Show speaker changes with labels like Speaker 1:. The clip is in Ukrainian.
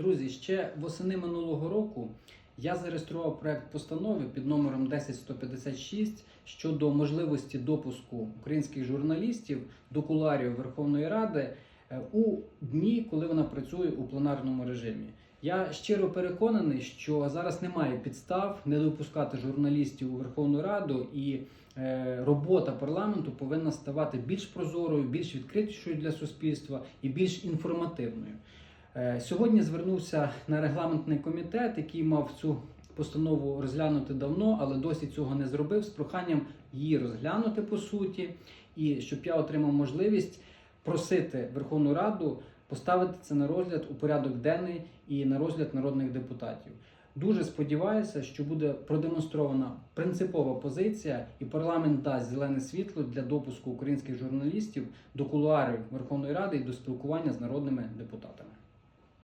Speaker 1: Друзі, ще восени минулого року я зареєстрував проект постанови під номером 10156 щодо можливості допуску українських журналістів до куларів Верховної Ради е, у дні, коли вона працює у пленарному режимі. Я щиро переконаний, що зараз немає підстав не допускати журналістів у Верховну Раду, і е, робота парламенту повинна ставати більш прозорою, більш відкритішою для суспільства і більш інформативною. Е, Сьогодні звернувся на регламентний комітет, який мав цю постанову розглянути давно, але досі цього не зробив з проханням її розглянути по суті, і щоб я отримав можливість просити Верховну Раду поставити це на розгляд у порядок денний і на розгляд народних депутатів. Дуже сподіваюся, що буде продемонстрована принципова позиція, і парламент дасть зелене світло для допуску українських журналістів до кулуарів Верховної Ради і до спілкування з народними депутатами.